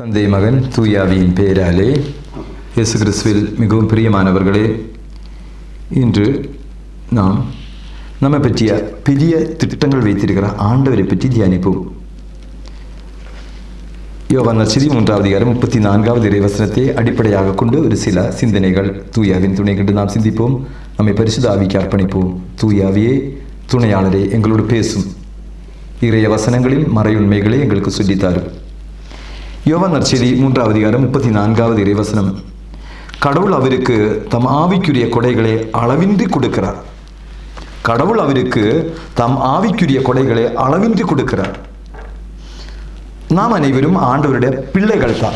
தந்தை மகன் தூயாவியின் பேராலே இயேசு கிறிஸ்துவில் மிகவும் பிரியமானவர்களே இன்று நாம் நம்மை பற்றிய பெரிய திட்டங்கள் வைத்திருக்கிற ஆண்டவரை பற்றி தியானிப்போம். யோவான நற்செய்தி மூன்றாவது அதிகாரம் முப்பத்தி நான்காவது இறைவசனத்தை அடிப்படையாக கொண்டு ஒரு சில சிந்தனைகள் தூயாவின் துணை கண்டு நாம் சிந்திப்போம். நம்மை பரிசுத்த ஆவிக்கு அர்ப்பணிப்போம். தூயாவியே துணையாளரே எங்களோடு பேசும். இறைய வசனங்களில் மறையுண்மைகளை எங்களுக்கு சொல்லித்தாரும். யோவான் நற்செய்தி மூன்றாவது அதிகாரம் முப்பத்தி நான்காவது இறைவசனம். கடவுள் அவருக்கு தம் ஆவிக்குரிய கொடைகளை அளவின்றி கொடுக்கிறார். கடவுள் அவருக்கு தம் ஆவிக்குரிய கொடைகளை அளவின்றி கொடுக்கிறார். நாம் அனைவரும் ஆண்டவருடைய பிள்ளைகள் தான்.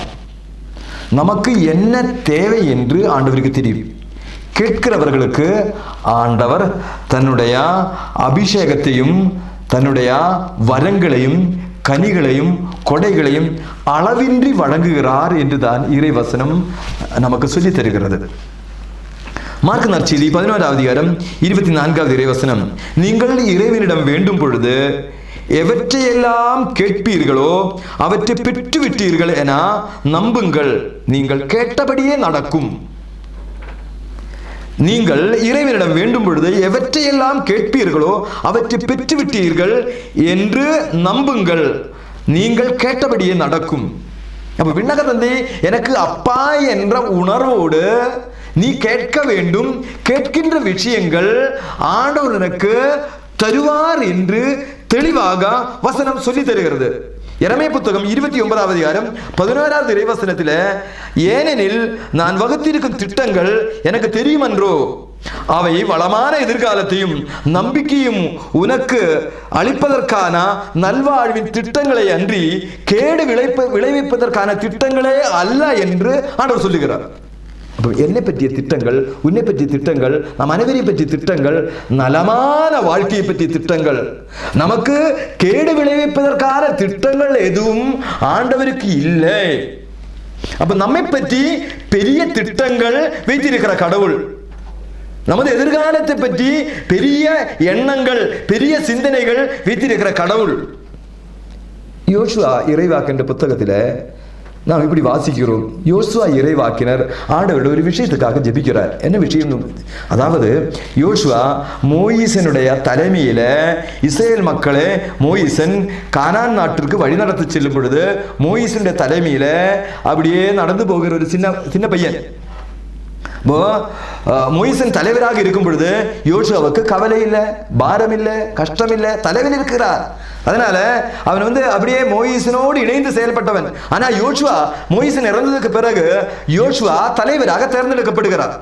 நமக்கு என்ன தேவை என்று ஆண்டவருக்கு தெரியும். கேட்கிறவர்களுக்கு ஆண்டவர் தன்னுடைய அபிஷேகத்தையும் தன்னுடைய வரங்களையும் கனிகளையும் கொடைகளையும் அளவின்றி வழங்குகிறார் என்றுதான் இறைவசனம் நமக்கு சொல்லித் தருகிறது. மார்க் நற்செய்தி பதினோராவது அதிகாரம் இருபத்தி நான்காவது இறைவசனம். நீங்கள் இறைவனிடம் வேண்டும் பொழுது எவற்றையெல்லாம் கேட்பீர்களோ அவற்றை பெற்றுவிட்டீர்கள் என நம்புங்கள். நீங்கள் கேட்டபடியே நடக்கும். நீங்கள் இறைவனிடம் வேண்டும் பொழுது எவற்றையெல்லாம் கேட்பீர்களோ அவற்றை பெற்றுவிட்டீர்கள் என்று நம்புங்கள். நீங்கள் கேட்டபடியே நடக்கும். அப்ப விண்ணக தந்தை எனக்கு அப்பா என்ற உணர்வோடு நீ கேட்க வேண்டும் கேட்கின்ற விஷயங்கள் ஆண்டவர் எனக்கு தருவார் என்று தெளிவாக வசனம் சொல்லி தருகிறது. இறமை புத்தகம் இருபத்தி ஒன்பதாவது அதிகாரம் பதினோராவது இறைவசனத்தில் ஏனெனில் நான் வகுத்திருக்கும் திட்டங்கள் எனக்கு தெரியுமன்றோ? அவை வளமான எதிர்காலத்தையும் நம்பிக்கையும் உனக்கு அளிப்பதற்கான நல்வாழ்வின் திட்டங்களை அன்றி கேடு விளைப்ப விளைவிப்பதற்கான திட்டங்களே அல்ல என்று ஆண்டவர் சொல்லுகிறார். அப்போ என்னை பற்றிய திட்டங்கள் உன்னை பற்றிய திட்டங்கள் நம் அனைவரை பற்றிய திட்டங்கள் நலமான வாழ்க்கையை பற்றிய திட்டங்கள். நமக்கு கேடு விளைவிப்பதற்கான திட்டங்கள் எதுவும் ஆண்டவருக்கு இல்லை. அப்ப நம்மை பற்றி பெரிய திட்டங்கள் வைத்திருக்கிற கடவுள் நமது எதிர்காலத்தை பற்றி பெரிய எண்ணங்கள் பெரிய சிந்தனைகள் வைத்திருக்கிற கடவுள். யோசுவா இறைவாக்கின்ற புத்தகத்தில் நாம் இப்படி வாசிக்கிறோம். யோசுவா இறைவாக்கினர் ஆண்டவரோட ஒரு விஷயத்துக்காக ஜெபிக்கிறார். என்ன விஷயம்? அதாவது யோசுவா மோயிசனுடைய தலைமையில் இஸ்ரேல் மக்களை மோயிசன் கானான் நாட்டிற்கு வழிநடத்தி செல்லும் பொழுது மோயிசனுடைய தலைமையில் அப்படியே நடந்து போகிற ஒரு சின்ன சின்ன பையன். மொய்சன் தலைவராக இருக்கும் பொழுது யோசுவாவுக்கு கவலை இல்லை பாரம் இல்லை கஷ்டம் இல்லை தலைவன் இருக்கிறார். அதனால அவன் வந்து அப்படியே மோயிசனோடு இணைந்து செயல்பட்டவன். ஆனா யோசுவா மோயிசன் இறந்ததுக்கு பிறகு யோசுவா தலைவராக தேர்ந்தெடுக்கப்படுகிறார்.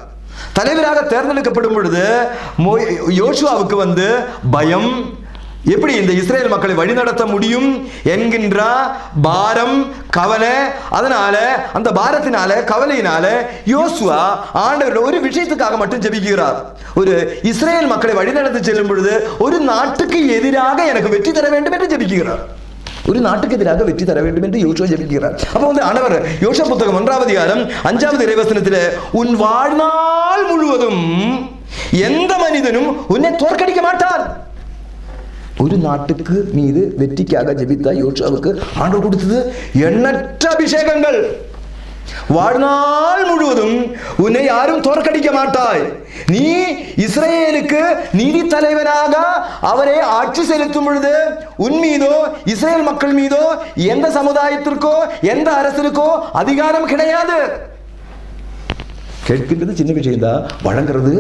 தலைவராக தேர்ந்தெடுக்கப்படும் பொழுது யோசுவாவுக்கு வந்து பயம் எப்படி இந்த இஸ்ரேல் மக்களை வழிநடத்த முடியும் என்கின்ற பாரம் கவலை அதனால அந்த பாரத்தினால கவலையினால யோசுவா ஆண்டவர் ஒரு விஷயத்துக்காக மட்டும் ஜெபிக்கிறார். ஒரு இஸ்ரேல் மக்களை வழிநடத்தி செல்லும் பொழுது ஒரு நாட்டுக்கு எதிராக எனக்கு வெற்றி தர வேண்டும் என்று ஜெபிக்கிறார். ஒரு நாட்டுக்கு எதிராக வெற்றி தர வேண்டும் என்று யோசுவா ஜெபிக்கிறார். அப்போ வந்து ஆண்டவர் யோசா புத்தகம் ஒன்றாவது அதிகாரம் அஞ்சாவது இறைவசனத்தில் உன் வாழ்நாள் முழுவதும் எந்த மனிதனும் உன்னை தோற்கடிக்க மாட்டான் ஒரு நாட்டுக்கு மீது வெற்றிக்காக ஜெபித்தா யோசுவாவுக்கு ஆண்டு கொடுத்தது எண்ணற்ற அபிஷேகங்கள். வாழ்நாள் முழுவதும் உன்னை யாரும் தோற்கடிக்க மாட்டாய். நீ இஸ்ரேலுக்கு நீதி தலைவனாக அவரை ஆட்சி செலுத்தும் பொழுது உன் மீதோ இஸ்ரேல் மக்கள் மீதோ எந்த சமுதாயத்திற்கோ எந்த அரசிற்கோ அதிகாரம் கிடையாது. கேட்கின்றது சின்ன விஷயம் தான் வழங்குறது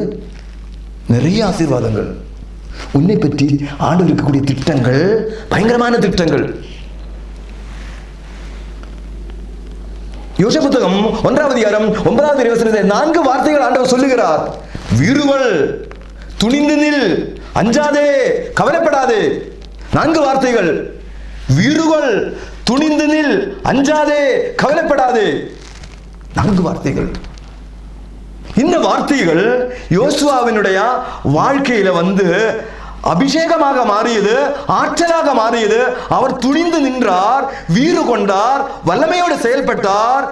நிறைய ஆசீர்வாதங்கள். உன்னை பற்றி ஆண்டு இருக்கக்கூடிய திட்டங்கள் பயங்கரமான திட்டங்கள். யோச புத்தகம் ஒன்றாவது அதிகாரம் ஒன்பதாவது இறைவசனத்தில் நான்கு வார்த்தைகள் ஆண்டவர் சொல்லுகிறார். விருவல் துணிந்து நில் அஞ்சாதே கவலைப்படாதே. நான்கு வார்த்தைகள். விருவல் துணிந்து நில் அஞ்சாதே கவலைப்படாதே. நான்கு வார்த்தைகள். இந்த வார்த்தைகள் யோசுவாவினுடைய வாழ்க்கையில வந்து அபிஷேகமாக மாறியது ஆற்றலாக மாறியது. அவர் துணிந்து நின்றார் வீறு கொண்டார் வல்லமையோடு செயல்பட்டார்.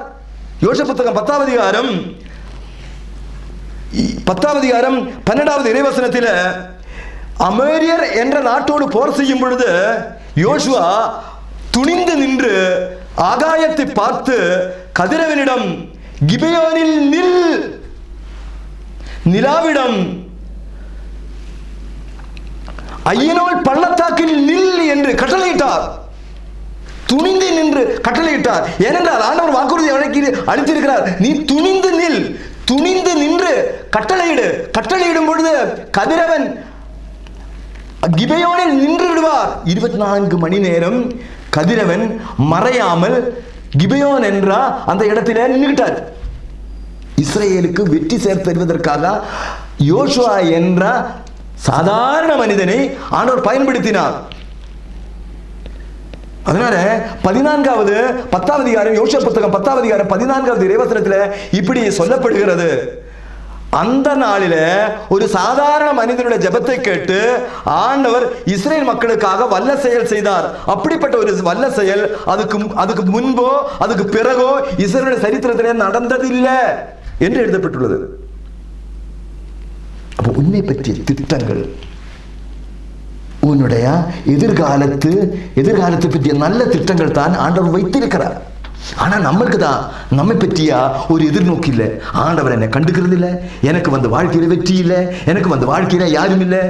யோச புத்தகம் பத்தாவது அதிகாரம். பத்தாவது அதிகாரம் பன்னெண்டாவது இறைவசனத்தில் அமேரியர் என்ற நாட்டோடு போர் செய்யும் பொழுது யோசுவா துணிந்து நின்று ஆகாயத்தை பார்த்து கதிரவனிடம் கிபையோனில் நில் நிலாவிடம். ஐயனோல் பள்ளத்தாக்கில் நில் என்று கட்டளையிட்டார். துணிந்து நின்று கட்டளையிட்டார். ஏனென்றால் ஆண்டவர் வாக்குறுதி வழங்கி அளித்திருக்கிறார். நீ துணிந்து நில். துணிந்து நின்று கட்டளையிடு. கட்டளையிடும் பொழுது கதிரவன் கிபையோனில் நின்று விடுவார். இருபத்தி நான்கு மணி நேரம் கதிரவன் மறையாமல் கிபையோன் என்ற அந்த இடத்திலே நின்றுட்டார் இஸ்ரேலுக்கு வெற்றி சேர்த்தறிவதற்காக யோசுவா என்ற சாதாரண மனிதனை ஆண்டவர் பயன்படுத்தினார். அதனால பதினான்காவது பத்தாவது அதிகாரம் யோச புத்தகம் பத்தாவது அதிகாரம் பதினான்காவது இறைவசனத்தில் இப்படி சொல்லப்படுகிறது. அந்த நாளில ஒரு சாதாரண மனிதனுடைய ஜபத்தை கேட்டு ஆண்டவர் இஸ்ரேல் மக்களுக்காக வல்ல செயல் செய்தார். அப்படிப்பட்ட ஒரு வல்ல செயல் அதுக்கு அதுக்கு முன்போ அதுக்கு பிறகோ இஸ்ரேலுடைய சரித்திரத்திலே நடந்ததில்லை. என்று எழுதப்பட்டுள்ளது. அப்போ உன்னை பற்றிய திட்டங்கள் உன்னுடைய எதிர்காலத்து எதிர்காலத்தை பற்றிய நல்ல திட்டங்கள் தான் ஆண்டவர் வைத்திருக்கிறார். ஆனா நம்மளுக்கு தான் நம்மை பற்றியா ஒரு எதிர்நோக்கு இல்லை. ஆண்டவர் என்னை கண்டுக்கிறது இல்லை எனக்கு வந்து வாழ்க்கையில வெற்றி இல்லை எனக்கு வந்து வாழ்க்கையில யாரும் இல்லை.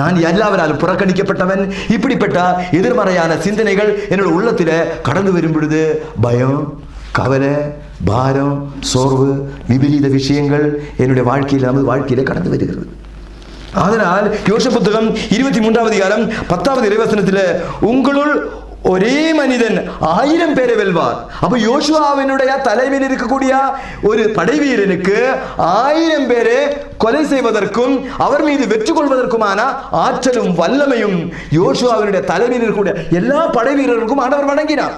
நான் எல்லாவராலும் புறக்கணிக்கப்பட்டவன். இப்படிப்பட்ட எதிர்மறையான சிந்தனைகள் என்னோட உள்ளத்தில் கடந்து வரும் பொழுது பயம் கவலை பாரம் சோர்வு விபரீத விஷயங்கள் என்னுடைய வாழ்க்கையில் நமது வாழ்க்கையில கடந்து வருகிறது. அதனால் யோச புத்தகம் இருபத்தி மூன்றாவது அதிகாரம் பத்தாவது இறைவசனத்தில் உங்களுள் ஒரே மனிதன் ஆயிரம் பேரை வெல்வார். அப்ப யோசுவாவினுடைய தலைமையில் இருக்கக்கூடிய ஒரு படைவீரனுக்கு ஆயிரம் பேரை கொலை செய்வதற்கும் அவர் மீது வெற்றி கொள்வதற்குமான ஆற்றலும் வல்லமையும் யோசுவாவினுடைய தலைமையில் இருக்கக்கூடிய எல்லா படை வீரருக்கும் ஆண்டவர் வழங்கினார்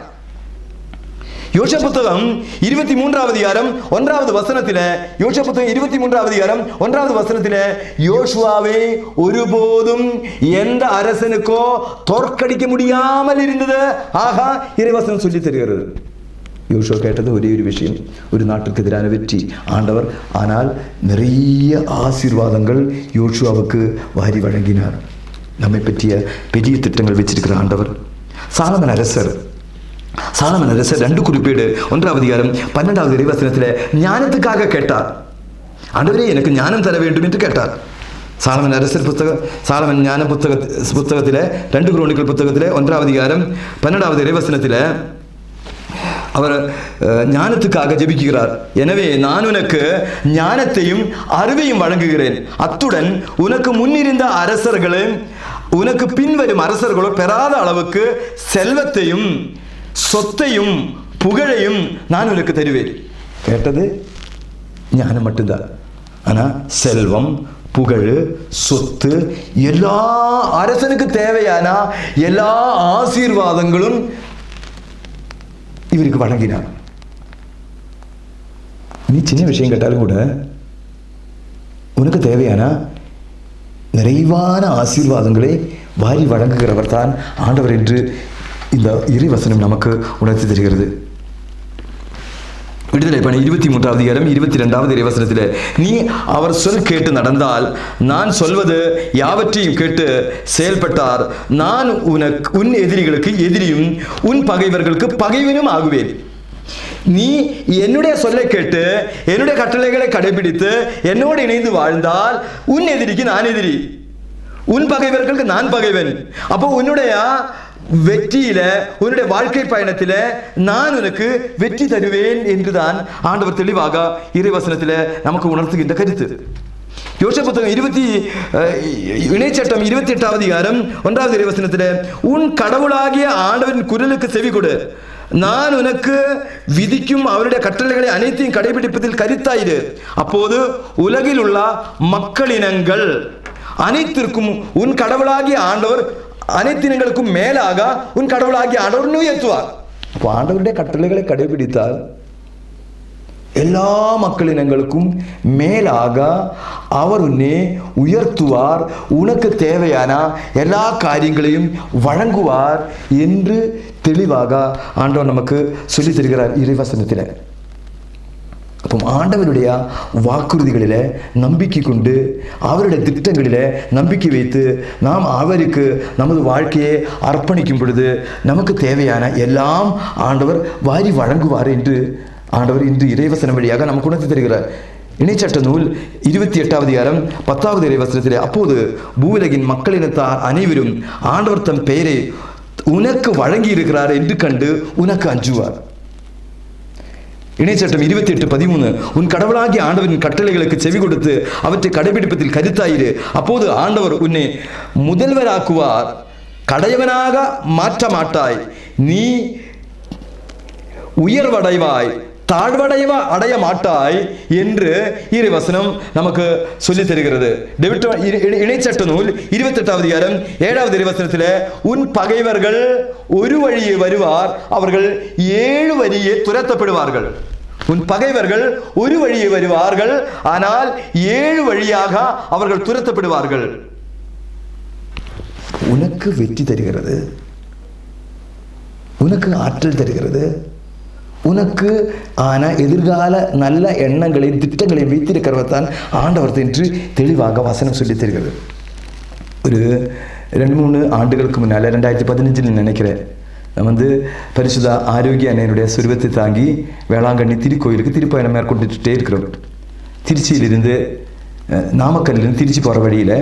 யோச புத்தகம் இருபத்தி மூன்றாவது அதிகாரம் ஒன்றாவது வசனத்தில் யோச புத்தகம் இருபத்தி மூன்றாவது அதிகாரம் ஒன்றாவது வசனத்தில் யோசுவாவை ஒருபோதும் எந்த அரசனுக்கோ தோற்கடிக்க முடியாமல் இருந்தது. ஆகா இறைவசனம் சொல்லி தருகிறது. யோசுவா கேட்டது ஒரே ஒரு விஷயம் ஒரு நாட்டுக்கு எதிரான வெற்றி. ஆண்டவர் ஆனால் நிறைய ஆசீர்வாதங்கள் யோசுவாவுக்கு வாரி வழங்கினார். நம்மை பற்றிய பெரிய திட்டங்கள் வச்சிருக்கிற ஆண்டவர் சாலமன் அரசர் சாலமன் அரசர் ரெண்டு குறிப்பீடு. ஒன்றாவது அதிகாரம் பன்னெண்டாவது இறைவசனத்தில் ஞானத்துக்காக கேட்டார். ஆண்டவரே எனக்கு ஞானம் தர வேண்டும் என்று கேட்டார். சாலமன் அரசர் புத்தகம் சாலமன் ஞான புத்தக புத்தகத்தில் ரெண்டு குரோனிக்கல் புத்தகத்தில் ஒன்றாவது அதிகாரம் பன்னெண்டாவது இறைவசனத்தில் அவர் ஞானத்துக்காக ஜபிக்கிறார். எனவே நான் உனக்கு ஞானத்தையும் அறிவையும் வழங்குகிறேன். அத்துடன் உனக்கு முன்னிருந்த அரசர்களும் உனக்கு பின்வரும் அரசர்களோ பெறாத அளவுக்கு செல்வத்தையும் சொத்தையும் புகழையும் நான் உனக்கு தருவேன். கேட்டது? ஞானம் மட்டும்தான். ஆனால் செல்வம் புகழ் சொத்து எல்லா அரசனுக்கு தேவையான எல்லா ஆசீர்வாதங்களும் இவருக்கு வழங்கினார் நீ சின்ன விஷயம் கேட்டாலும் கூட உனக்கு தேவையான நிறைவான ஆசீர்வாதங்களை வாரி வழங்குகிறவர் தான் ஆண்டவர் என்று இந்த இறைவசனம் நமக்கு உணர்த்தி தருகிறது. விடுதலை பணி இருபத்தி மூன்றாவது இடம் இருபத்தி ரெண்டாவது இறைவசனத்தில். நீ அவர் சொல் கேட்டு நடந்தால் நான் சொல்வது யாவற்றையும் கேட்டு செயல்பட்டார். நான் உனக்கு உன் எதிரிகளுக்கு எதிரியும் உன் பகைவர்களுக்கு பகைவனும் ஆகுவேன். நீ என்னுடைய சொல்லை கேட்டு என்னுடைய கட்டளைகளை கடைபிடித்து என்னோடு இணைந்து வாழ்ந்தால் உன் எதிரிக்கு நான் எதிரி. உன் பகைவர்களுக்கு நான் பகைவன். அப்போ உன்னுடைய வெற்றியில உன்னுடைய வாழ்க்கை பயணத்தில நான் உனக்கு வெற்றி தருவேன் என்றுதான் ஆண்டவர் தெளிவாக இறைவசனத்தில நமக்கு உணர்த்துகின்ற கருத்து. யோசிச்ச புத்தகம் இருபத்தி இணைச்சட்டம் இருபத்தி எட்டாவது அதிகாரம் ஒன்றாவது இறைவசனத்தில் உன் கடவுளாகிய ஆண்டவரின் குரலுக்கு செவி கொடு. நான் உனக்கு விதிக்கும் அவருடைய கட்டளைகளை அனைத்தையும் கடைபிடிப்பதில் கருத்தாயிரு. அப்போது உலகில் உள்ள மக்களினங்கள் அனைத்திற்கும் உன் கடவுளாகிய ஆண்டவர் அனைத்தினங்களுக்கும் மேலாக உன் கடவுளாகிய ஆண்டவர் உயர்த்துவார் அப்போ ஆண்டவருடைய கட்டளைகளை கடைபிடித்தால் எல்லா மக்களினங்களுக்கும் மேலாக அவர் உன்னே உயர்த்துவார் உனக்கு தேவையான எல்லா காரியங்களையும் வழங்குவார் என்று தெளிவாக ஆண்டவர் நமக்கு சொல்லித் தருகிறார் இறைவசனத்தில். അപ്പം ஆண்டவருடைய வாக்குறுதிகளில் நம்பிக்கை கொண்டு அவருடைய திட்டங்களில் நம்பிக்கை வைத்து நாம் அவருக்கு நமது வாழ்க்கையை அர்ப்பணிக்கும் பொழுது நமக்கு தேவையான எல்லாம் ஆண்டவர் வாரி வழங்குவார் என்று ஆண்டவர் இன்று இறைவசனம் வழியாக நமக்கு உணர்த்தி தருகிறார் இணைச்சட்ட நூல் இருபத்தி எட்டாவது அதிகாரம் பத்தாவது இறைவசனத்திலே அப்போது பூவுலகின் மக்களினத்தார் அனைவரும் ஆண்டவர் தம் பெயரை உனக்கு வழங்கி இருக்கிறார் என்று கண்டு உனக்கு அஞ்சுவார் இணைச்சட்டம் இருபத்தி எட்டு பதிமூணு. உன் கடவுளாகிய ஆண்டவரின் கட்டளைகளுக்கு செவி கொடுத்து அவற்றை கடைபிடிப்பதில் கருத்தாயிரு. அப்போது ஆண்டவர் உன்னை முதல்வராக்குவார். கடையவனாக மாற்ற மாட்டாய் நீ உயர்வடைவாய். தாழ்வடைவ அடைய மாட்டாய் என்று இறைவசனம் நமக்கு சொல்லி தருகிறது. இணைச்சட்ட நூல் இருபத்தெட்டாவது அதிகாரம் ஏழாவது இறைவசனத்தில் உன் பகைவர்கள் ஒரு வழியே வருவார். அவர்கள் ஏழு வழியே துரத்தப்படுவார்கள். உன் பகைவர்கள் ஒரு வழியே வருவார்கள் ஆனால் ஏழு வழியாக அவர்கள் துரத்தப்படுவார்கள். உனக்கு வெற்றி தருகிறது. உனக்கு ஆற்றல் தருகிறது. உனக்கு ஆன எதிர்கால நல்ல எண்ணங்களை திட்டங்களை வைத்திருக்கிறவர் தான் ஆண்டவர் என்று தெளிவாக வசனம் சொல்லி தருகிறது. ஒரு ரெண்டு மூணு ஆண்டுகளுக்கு முன்னால் ரெண்டாயிரத்தி பதினஞ்சில் நினைக்கிறேன். வந்து பரிசுத ஆரோக்கிய அன்னையனுடைய சுருவத்தை தாங்கி வேளாங்கண்ணி திருக்கோயிலுக்கு திருப்பயணம் மேற்கொண்டுட்டே இருக்கிறோம் திருச்சியிலிருந்து நாமக்கல்லிருந்து திருச்சி போகிற வழியில்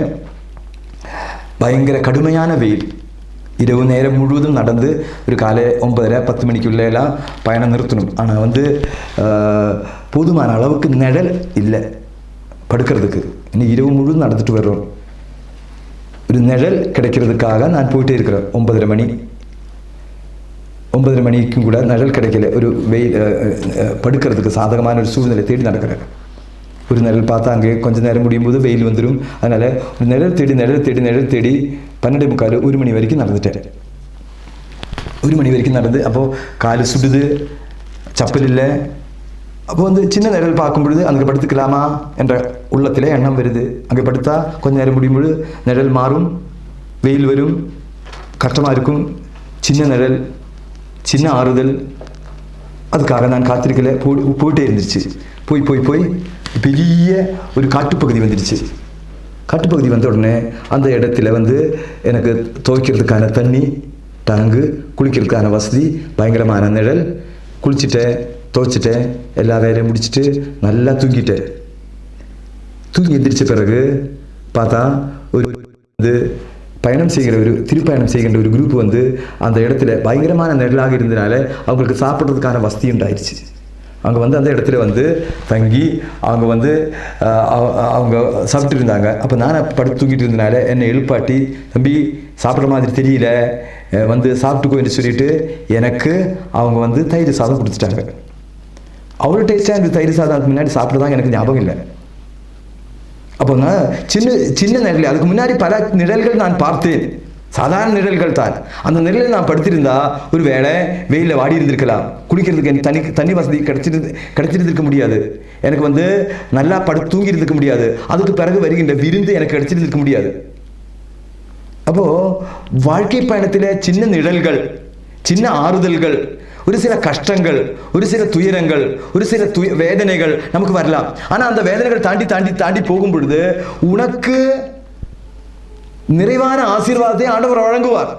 பயங்கர கடுமையான வெயில். இரவு நேரம் முழுவதும் நடந்து ஒரு காலை ஒன்பதரை பத்து மணிக்குள்ளே எல்லாம் பயணம் நிறுத்தணும். ஆனால் வந்து போதுமான அளவுக்கு நிழல் இல்லை படுக்கிறதுக்கு. இன்னும் இரவு முழுவதும் நடந்துட்டு வர்றோம். ஒரு நிழல் கிடைக்கிறதுக்காக நான் போயிட்டே இருக்கிறேன். ஒன்பதரை மணி. ஒன்பதரை மணிக்கும் கூட நிழல் கிடைக்கல ஒரு வெயில் படுக்கிறதுக்கு சாதகமான ஒரு சூழ்நிலை தேடி நடக்கிறேன் ஒரு நிழல் பார்த்தா அங்கே கொஞ்சம் நேரம் முடியும் போது வெயில் வந்துடும் அதனால் ஒரு நிழல் தேடி நிழல் தேடி நிழல் தேடி பன்னெண்டு முக்கால் ஒரு மணி வரைக்கும் நடந்துட்டார். ஒரு மணி வரைக்கும் நடந்து அப்போது கால் சுடுது சப்பல் இல்லை. அப்போ வந்து சின்ன நிழல் பார்க்கும்பொழுது அங்கே படுத்துக்கலாமா என்ற உள்ளத்தில் எண்ணம் வருது. அங்கே படுத்தா கொஞ்சம் நேரம் முடியும்பொழுது நிழல் மாறும் வெயில் வரும் கஷ்டமாக இருக்கும். சின்ன நிழல் சின்ன ஆறுதல். அதுக்காக நான் காத்திருக்கல. போ போயிட்டே இருந்துச்சு. போய் போய் போய் பெரிய ஒரு காட்டுப்பகுதி வந்துடுச்சு. காட்டுப்பகுதி வந்த உடனே அந்த இடத்துல வந்து எனக்கு துவைக்கிறதுக்கான தண்ணி டேங்கு குளிக்கிறதுக்கான வசதி பயங்கரமான நிழல். குளிச்சுட்டேன் துவைச்சிட்டேன் எல்லா வேலையும் முடிச்சுட்டு நல்லா தூங்கிட்டேன். தூங்கி எந்திரிச்ச பிறகு பார்த்தா ஒரு வந்து பயணம் செய்கிற ஒரு திருப்பயணம் செய்கின்ற ஒரு குரூப் வந்து அந்த இடத்துல பயங்கரமான நிழலாக இருந்தனால அவங்களுக்கு சாப்பிட்றதுக்கான வசதி உண்டாயிருச்சு. அவங்க வந்து அந்த இடத்துல வந்து தங்கி அவங்க வந்து அவங்க சாப்பிட்டு இருந்தாங்க. அப்போ நான் படுத்து தூங்கிட்டு இருந்தனால என்னை எழுப்பாட்டி தம்பி சாப்பிட்ற மாதிரி தெரியல. வந்து சாப்பிட்டுக்கோ என்று சொல்லிட்டு எனக்கு அவங்க வந்து தயிர் சாதம் கொடுத்துட்டாங்க. அவ்வளோ டேஸ்ட்டாக இருந்தது. தயிர் சாதம் முன்னாடி சாப்பிட்றதாங்க எனக்கு ஞாபகம் இல்லை. அப்போ சின்ன சின்ன நிழல் அதுக்கு முன்னாடி பல நிழல்கள் நான் பார்த்தேன். சாதாரண நிழல்கள் தான். அந்த நிழலில் நான் படுத்திருந்தா ஒரு வேளை வெயிலில் வாடி இருந்திருக்கலாம். குடிக்கிறதுக்கு எனக்கு தண்ணி தண்ணி வசதி கிடைச்சிருந்து கிடைச்சிருந்திருக்க முடியாது. எனக்கு வந்து நல்லா படு தூங்கி இருந்திருக்க முடியாது. அதுக்கு பிறகு வருகின்ற விருந்து எனக்கு கிடைச்சிருந்திருக்க முடியாது. அப்போ வாழ்க்கை பயணத்தில் சின்ன நிழல்கள் சின்ன ஆறுதல்கள் ஒரு சில கஷ்டங்கள் ஒரு சில துயரங்கள் ஒரு சில துய வேதனைகள் நமக்கு வரலாம். ஆனால் அந்த வேதனைகள் தாண்டி தாண்டி தாண்டி போகும் பொழுது உனக்கு நிறைவான ஆசீர்வாதத்தை ஆண்டவர் வழங்குவார்.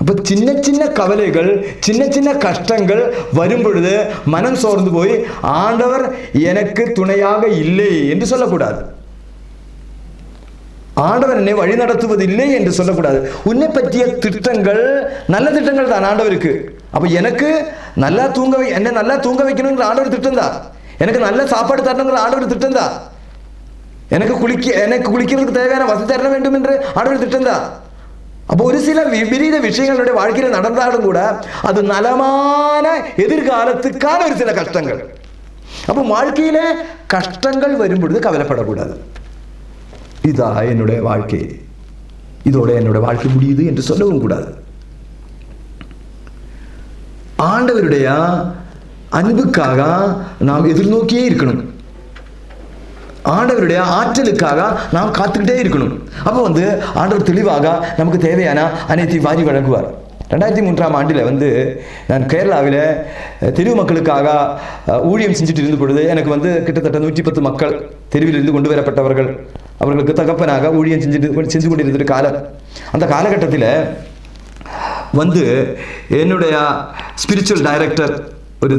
அப்போ சின்ன சின்ன கவலைகள் சின்ன சின்ன கஷ்டங்கள் வரும் பொழுது மனம் சோர்ந்து போய் ஆண்டவர் எனக்கு துணையாக இல்லை என்று சொல்லக்கூடாது. ஆண்டவர் என்னை வழி நடத்துவதில்லை என்று சொல்லக்கூடாது. உன்னை பற்றிய திட்டங்கள் நல்ல திட்டங்கள் தான் ஆண்டவருக்கு. அப்ப எனக்கு நல்லா தூங்க என்னை நல்லா தூங்க வைக்கணுங்கிற ஆண்டவர் திட்டம் தான். எனக்கு நல்ல சாப்பாடு தரணுங்கிற ஆண்டவர் திட்டம் தான். எனக்கு குளிக்க எனக்கு குளிக்கிறதுக்கு தேவையான வசதி தர வேண்டும் என்று ஆண்டவர் திட்டம் தான். அப்போ ஒரு சில விபரீத விஷயங்களுடைய வாழ்க்கையில் நடந்தாலும் கூட அது நலமான எதிர்காலத்துக்கான ஒரு சில கஷ்டங்கள். அப்போ வாழ்க்கையில கஷ்டங்கள் வரும்பொழுது கவலைப்படக்கூடாது. இதா என்னுடைய வாழ்க்கை. இதோட என்னோட வாழ்க்கை முடியுது என்று சொல்லவும் கூடாது. ஆண்டவருடைய அன்புக்காக நாம் எதிர்நோக்கியே இருக்கணும். ஆண்டவருடைய ஆற்றலுக்காக நாம் காத்துக்கிட்டே இருக்கணும். அப்போ வந்து ஆண்டவர் தெளிவாக நமக்கு தேவையான அனைத்தையும் வாரி வழங்குவார். ரெண்டாயிரத்தி மூன்றாம் ஆண்டில் வந்து நான் கேரளாவில் தெருவு மக்களுக்காக ஊழியம் செஞ்சுட்டு இருந்த பொழுது எனக்கு வந்து கிட்டத்தட்ட நூற்றி பத்து மக்கள் தெருவிலிருந்து கொண்டு வரப்பட்டவர்கள். அவர்களுக்கு தகப்பனாக ஊழியம் செஞ்சுட்டு செஞ்சு கொண்டிருந்த காலம். அந்த காலகட்டத்தில் வந்து என்னுடைய ஸ்பிரிச்சுவல் டைரக்டர் ஒரு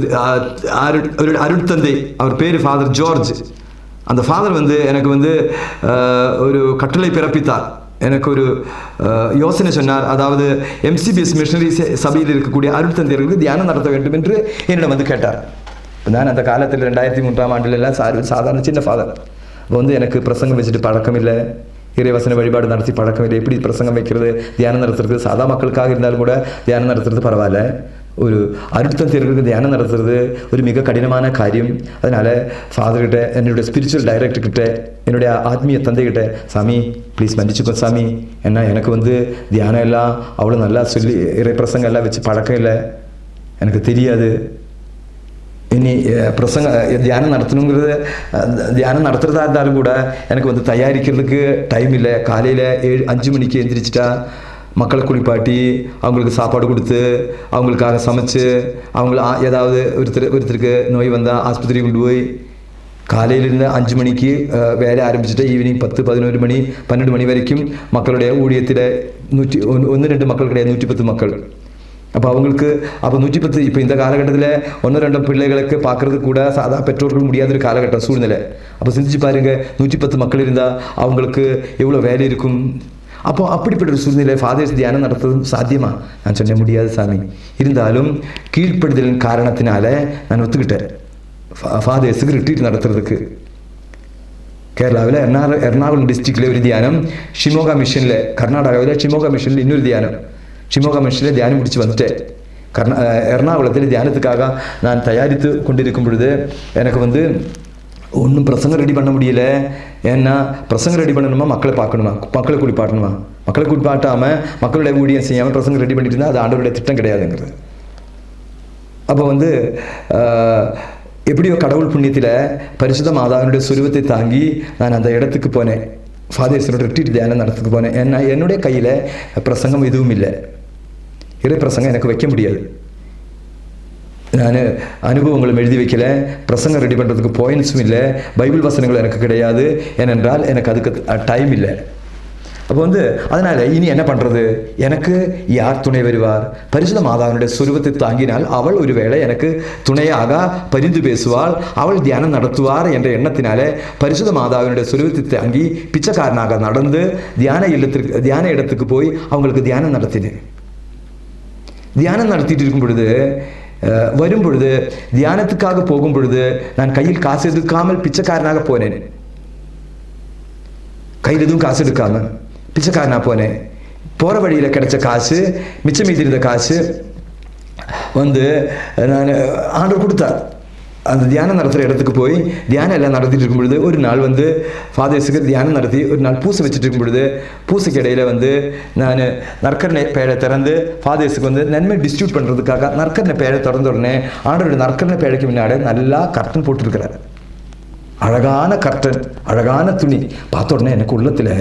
அருள் ஒரு அருட்தந்தை அவர் பேர் ஃபாதர் ஜார்ஜ் அந்த ஃபாதர் வந்து எனக்கு வந்து ஒரு கட்டளை பிறப்பித்தார். எனக்கு ஒரு யோசனை சொன்னார். அதாவது எம்சிபிஎஸ் மிஷனரி சபையில் இருக்கக்கூடிய அருட்தந்தையர்களுக்கு தியானம் நடத்த வேண்டும் என்று என்னிடம் வந்து கேட்டார். நான் அந்த காலத்தில் ரெண்டாயிரத்தி மூன்றாம் ஆண்டுல எல்லாம் சாதாரண சின்ன ஃபாதர் அப்போ வந்து எனக்கு பிரசங்கம் வச்சுட்டு பழக்கம் இல்லை இறைவசன வழிபாடு நடத்தி பழக்கம் இல்லை எப்படி பிரசங்கம் வைக்கிறது? தியானம் நடத்துறது. சாதா மக்களுக்காக இருந்தாலும் கூட தியானம் நடத்துறது பரவாயில்ல. ஒரு அருட்தந்தையர்களுக்கு தியானம் நடத்துறது ஒரு மிக கடினமான காரியம். அதனால் ஃபாதர்கிட்ட என்னுடைய ஸ்பிரிச்சுவல் டைரக்டர்கிட்ட என்னுடைய ஆத்மீய தந்தைகிட்ட சாமி ப்ளீஸ் மன்னிச்சுக்கோ சாமி. ஏன்னா எனக்கு வந்து தியானம் எல்லாம் அவ்வளோ நல்லா சொல்லி இறை பிரசங்கம் எல்லாம் வச்சு பழக்கம் இல்லை. எனக்கு தெரியாது. இனி அஹ், பிரசங்க அஹ், தியானம் நடத்தணுங்கிறது அஹ், தியானம் நடத்துறதா இருந்தாலும் கூட எனக்கு வந்து தயாரிக்கிறதுக்கு டைம் இல்லை காலையில் ஏழு அஞ்சு மணிக்கு எந்திரிச்சிட்டா மக்களை குளிப்பாட்டி அவங்களுக்கு சாப்பாடு கொடுத்து அவங்களுக்காக சமைச்சு அவங்கள ஆ- ஏதாவது ஒருத்தர் ஒருத்தருக்கு நோய் வந்தால் ஆஸ்பத்திரி கொண்டு போய் காலையிலிருந்து அஞ்சு மணிக்கு அஹ், வேலை ஆரம்பிச்சுட்டு ஈவினிங் பத்து பதினோரு மணி பன்னெண்டு மணி வரைக்கும் மக்களுடைய ஊழியத்தில் நூற்றி ஒன்று ஒன்று ரெண்டு மக்கள் கிடையாது நூற்றி பத்து மக்கள் அப்போ அவங்களுக்கு அப்போ நூற்றி பத்து இப்போ இந்த காலகட்டத்தில் ஒன்று ரெண்டு பிள்ளைகளுக்கு பார்க்கறது கூட சாதா பெற்றோர்கள் முடியாத ஒரு காலகட்டம் சூழ்நிலை அப்போ சிந்திச்சு பாருங்க நூற்றி பத்து மக்கள் இருந்தால் அவங்களுக்கு எவ்வளோ வேலை இருக்கும் அப்போ அப்படிப்பட்ட ஒரு சூழ்நிலை ஃபாதர்ஸ் தியானம் நடத்துறது சாத்தியமா நான் சொன்ன முடியாது சாமி இருந்தாலும் கீழ்ப்படுதலின் காரணத்தினால நான் ஒத்துக்கிட்டேன் ஃபாதர்ஸுக்கு ரிட்ரீட் நடத்துறதுக்கு കേരളാവിലെ എറണാകുളം എറണാകുളം ഡിസ്ട്രിക്റ്റിലെ ഒരു ധ്യാനം ഷിമോഗ മിഷനിലെ കർണാടകയിലെ ഷിമോഗ മിഷനിൽ இன்னொரு தியானம் ஷிமோக மிஷனில் தியானம் முடிச்சு வந்துட்டேன் கர்நா எர்ணாகுளத்தில் தியானத்துக்காக நான் தயாரித்து கொண்டிருக்கும் பொழுது எனக்கு வந்து ஒன்றும் பிரசங்கம் ரெடி பண்ண முடியல ஏன்னா பிரசங்கம் ரெடி பண்ணணுமா மக்களை பார்க்கணுமா மக்களை குளிப்பாட்டணுமா மக்களை குளிப்பாட்டாமல் மக்களுடைய ஊழியம் செய்யாமல் பிரசங்கம் ரெடி பண்ணிட்டு இருந்தால் அது ஆண்டவருடைய திட்டம் கிடையாதுங்கிறது அப்போ வந்து எப்படியோ கடவுள் புண்ணியத்தில் பரிசுத்த மாதாவினுடைய சுருவத்தை தாங்கி நான் அந்த இடத்துக்கு போனேன் ஃபாதர்ஸனோட ரிட்ரீட் தியானம் நடத்துக்கு போனேன் ஏன்னா என்னுடைய கையில் பிரசங்கம் எதுவும் இல்லை இறை பிரசங்கம் எனக்கு வைக்க முடியாது. நான் அனுபவங்களும் எழுதி வைக்கல பிரசங்கம் ரெடி பண்ணுறதுக்கு பாயிண்ட்ஸும் இல்லை பைபிள் வசனங்கள் எனக்கு கிடையாது. ஏனென்றால் எனக்கு அதுக்கு டைம் இல்லை. அப்போ வந்து அதனால் இனி என்ன பண்ணுறது எனக்கு யார் துணை வருவார்? பரிசுத மாதாவினுடைய சுருவத்தை தாங்கினால் அவள் ஒருவேளை எனக்கு துணையாக பரிந்து பேசுவாள் அவள் தியானம் நடத்துவார் என்ற எண்ணத்தினாலே பரிசுத மாதாவினுடைய சுருவத்தை தாங்கி பிச்சைக்காரனாக நடந்து தியான இல்லத்திற்கு தியான இடத்துக்கு போய் அவங்களுக்கு தியானம் நடத்தினேன். தியானம் நடத்திட்டு இருக்கும் பொழுது வரும் பொழுது தியானத்துக்காக போகும் பொழுது நான் கையில் காசு எடுக்காமல் பிச்சைக்காரனாக போனேன். கையில் எதுவும் காசு எடுக்காம பிச்சைக்காரனா போனேன். போகிற வழியில் கிடைச்ச காசு மிச்சம் மீதி இருந்த காசு வந்து நான் ஆண்டவர் கொடுத்தார். அந்த தியானம் நடத்துகிற இடத்துக்கு போய் தியானம் எல்லாம் நடத்திட்டு இருக்கும் பொழுது ஒரு நாள் வந்து ஃபாதர்ஸுக்கு தியானம் நடத்தி ஒரு நாள் பூசை வச்சுட்டு இருக்கும் பொழுது பூசைக்கு இடையில வந்து நான் நற்கரணை பேழை திறந்து ஃபாதர்ஸுக்கு வந்து நன்மை டிஸ்ட்ரிபியூட் பண்ணுறதுக்காக நற்கரணை பேழை திறந்த உடனே ஆண்டோட நற்கரணை பேழைக்கு முன்னாடி நல்லா கர்டன் போட்டிருக்கிறாரு. அழகான கர்டன் அழகான துணி. பார்த்த உடனே எனக்கு உள்ளத்தில்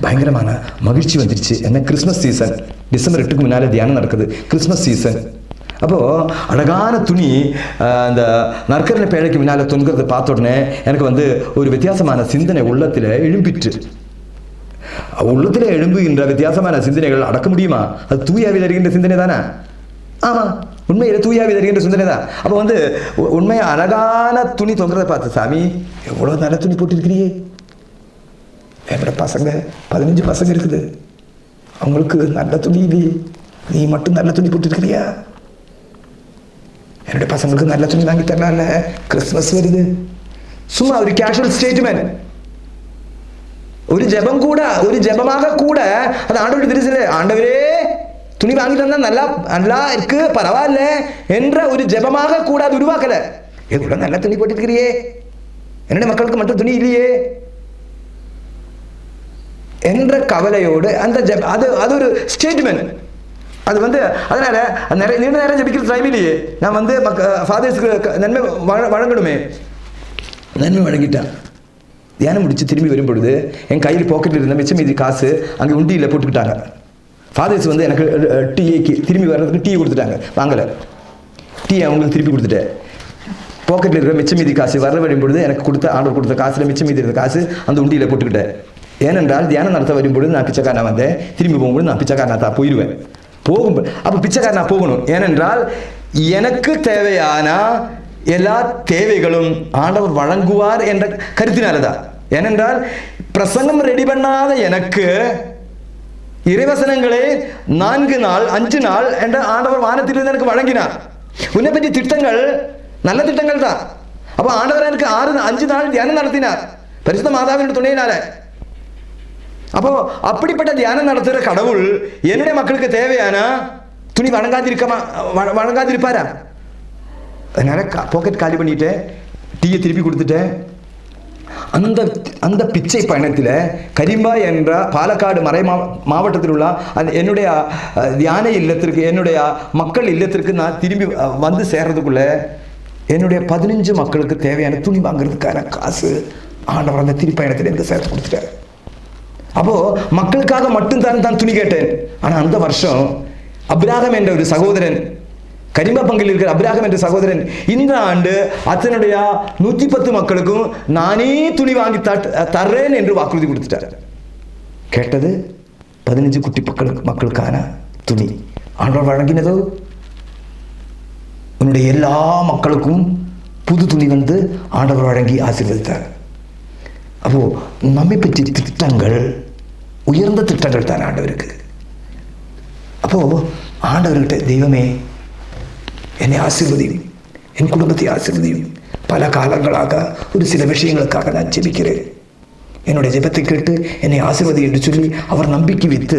பயங்கரமான மகிழ்ச்சி வந்துருச்சு. என்ன கிறிஸ்மஸ் சீசன் டிசம்பர் எட்டுக்கு முன்னாலே தியானம் நடக்குது. கிறிஸ்மஸ் சீசன் அப்போது அழகான துணி அந்த நற்கரணை பேழைக்கு முன்னால் தொங்குறத பார்த்த உடனே எனக்கு வந்து ஒரு வித்தியாசமான சிந்தனை உள்ளத்தில் எழும்பிற்று. உள்ளத்தில் எழும்புகின்ற வித்தியாசமான சிந்தனைகள் அடக்க முடியுமா? அது தூயாவில் அறிகின்ற சிந்தனை தானே? ஆமாம் உண்மையில் தூயாவி தருகின்ற சிந்தனை தான். அப்போ வந்து உண்மையாக அழகான துணி தொங்குறத பார்த்து சாமி எவ்வளோ நல்ல துணி போட்டிருக்கிறியே என்னோட பசங்க பதினஞ்சு பசங்க இருக்குது. அவங்களுக்கு நல்ல துணி இல்லையே. நீ மட்டும் நல்ல துணி போட்டிருக்கிறியா? என்னுடைய பசங்களுக்கு நல்ல துணி வாங்கி தரலாம்ல. கிறிஸ்மஸ் வருது. சும்மா ஒரு கேஷுவல் ஸ்டேட்மெண்ட் ஒரு ஜபம் கூட ஒரு ஜபமாக கூட அது ஆண்டவருடைய தெரிஞ்சது. ஆண்டவரே துணி வாங்கி தந்தா நல்லா நல்லா இருக்கு பரவாயில்ல என்ற ஒரு ஜபமாக கூட அது உருவாக்கல. இது கூட நல்ல துணி போட்டுக்கிறியே என்னுடைய மக்களுக்கு மட்டும் துணி இல்லையே. என்ற கவலையோடு அந்த ஜெப அது அது ஒரு ஸ்டேட்மெண்ட் அது வந்து அதனால நிறைய நீண்ட நேரம் ஜபிக்கிற டைம் இல்லையே. நான் வந்து மக்க ஃபாதர்ஸுக்கு நன்மை வழ- வழங்கணுமே. நன்மை வழங்கிட்டான் தியானம் முடிச்சு திரும்பி வரும்பொழுது என் கையில் பாக்கெட்டில் இருந்த மிச்சம் மீதி காசு அங்கே உண்டியில் போட்டுக்கிட்டாங்க. ஃபாதர்ஸ் வந்து எனக்கு டீக்கு திரும்பி வர்றதுக்கு டீ கொடுத்துட்டாங்க. வாங்கலை. டீ அவங்களுக்கு திருப்பி கொடுத்துட்டேன். பாக்கெட்டில் இருக்கிற மிச்சம் மீதி காசு வர வரும்பொழுது எனக்கு கொடுத்த ஆர்டர் கொடுத்த காசில் மிச்சம் மீதி இருந்த காசு அந்த உண்டியில் போட்டுக்கிட்டேன். ஏனென்றால் தியானம் நடத்த வரும்பொழுது நான் பிச்சைக்காரனா வந்தேன். திரும்பி போகும்போது நான் பிச்சைக்காரனா தான் போயிடுவேன் போகும் அப்போ பிச்சைக்காரனா போகணும். ஏனென்றால் எனக்கு தேவையான எல்லா தேவைகளும் ஆண்டவர் வழங்குவார் என்ற கருத்தினாலதான் ஏனென்றால் பிரசங்கம் ரெடி பண்ணாத எனக்கு இறைவசனங்களே நான்கு நாள் அஞ்சு நாள் என்ற ஆண்டவர் வானத்திலிருந்து எனக்கு வழங்கினார். உன்னை பற்றி திட்டங்கள் நல்ல திட்டங்கள் தான். அப்போ ஆண்டவர் எனக்கு ஆறு அஞ்சு நாள் தியானம் நடத்தினார். பரிசுத்த மாதாவின் துணையினால. அப்போ அப்படிப்பட்ட தியானம் நடத்துகிற கடவுள் என்னுடைய மக்களுக்கு தேவையானா துணி வணங்காதிருக்கமா வணங்காதிருப்பாரா? அதனால பாக்கெட் காலி பண்ணிட்டேன் டீயை திருப்பி கொடுத்துட்டேன் அந்த அந்த பிச்சை பயணத்தில் கரிம்பா என்ற பாலக்காடு மறை மா- மாவட்டத்தில் உள்ள அந்த என்னுடைய தியான இல்லத்திற்கு என்னுடைய மக்கள் இல்லத்திற்கு நான் திரும்பி வந்து சேர்றதுக்குள்ள என்னுடைய பதினஞ்சு மக்களுக்கு தேவையான துணி வாங்குறதுக்கான காசு ஆண்டவர் அந்த திருப்பயணத்தில் எனக்கு சேர்த்து கொடுத்துட்டார். அப்போ மக்களுக்காக மட்டும்தான் தான் துணி கேட்டேன். ஆனா அந்த வருஷம் அபிராகம் என்ற ஒரு சகோதரன் கரிம பங்கில் இருக்கிற அபிராகம் என்ற சகோதரன் இந்த ஆண்டு அத்தனுடைய நூத்தி பத்து மக்களுக்கும் நானே துணி வாங்கி தர்றேன் என்று வாக்குறுதி கொடுத்துட்டார். கேட்டது பதினஞ்சு குட்டி மக்களுக்கு மக்களுக்கான துணி. ஆண்டவர் வழங்கினதோ? உன்னுடைய எல்லா மக்களுக்கும் புது துணி வந்து ஆண்டவர் வழங்கி ஆசீர்வதித்தார். அப்போ நம்மை பற்றி திட்டங்கள் உயர்ந்த திட்டங்கள் தான் ஆண்டவருக்கு. அப்போ ஆண்டவர்கிட்ட தெய்வமே என்னை ஆசீர்வதியும் என் குடும்பத்தை ஆசீர்வதியும். பல காலங்களாக ஒரு சில விஷயங்களுக்காக நான் ஜெபிக்கிறேன். என்னுடைய ஜெபத்தை கேட்டு என்னை ஆசிர்வதி என்று சொல்லி அவர் நம்பிக்கை வைத்து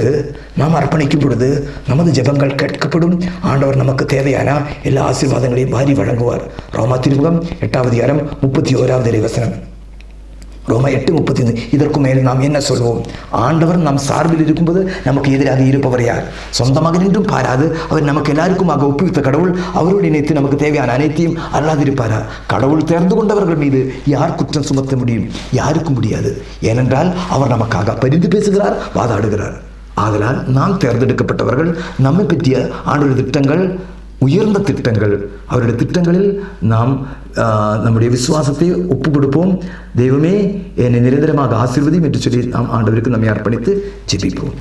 நாம் அர்ப்பணிக்கும் பொழுது நமது ஜெபங்கள் கேட்கப்படும். ஆண்டவர் நமக்கு தேவையான எல்லா ஆசீர்வாதங்களையும் வாரி வழங்குவார். ரோமா திருமுகம் எட்டாவது அறம் முப்பத்தி ஓராவது வசனம். ரோம எட்டு முப்பத்தி ஒன்று இதற்கு மேல் நாம் என்ன சொல்வோம்? ஆண்டவர் நம் சார்பில் இருக்கும்போது நமக்கு எதிராக இருப்பவர் யார்? சொந்தமாக நின்றும் பாராது. அவர் நமக்கு எல்லாருக்குமாக ஒப்புவித்த கடவுள். அவரோடு இணைத்து நமக்கு தேவையான அனைத்தையும் அல்லாதிருப்பாரா கடவுள் தேர்ந்து கொண்டவர்கள் மீது யார் குற்றம் சுமத்த முடியும்? யாருக்கும் முடியாது. ஏனென்றால் அவர் நமக்காக பரிந்து பேசுகிறார் வாதாடுகிறார். ஆதலால் நாம் தேர்ந்தெடுக்கப்பட்டவர்கள் நம்மை பற்றிய ஆண்டோட திட்டங்கள் உயர்ந்த திட்டங்கள். அவருடைய திட்டங்களில் நாம் நம்முடைய விசுவாசத்தை ஒப்பு கொடுப்போம் தெய்வமே என்னை நிரந்தரமாக ஆசீர்வதியும் என்று சொல்லி நாம் ஆண்டவருக்கு நம்மை அர்ப்பணித்து ஜெபிப்போம்.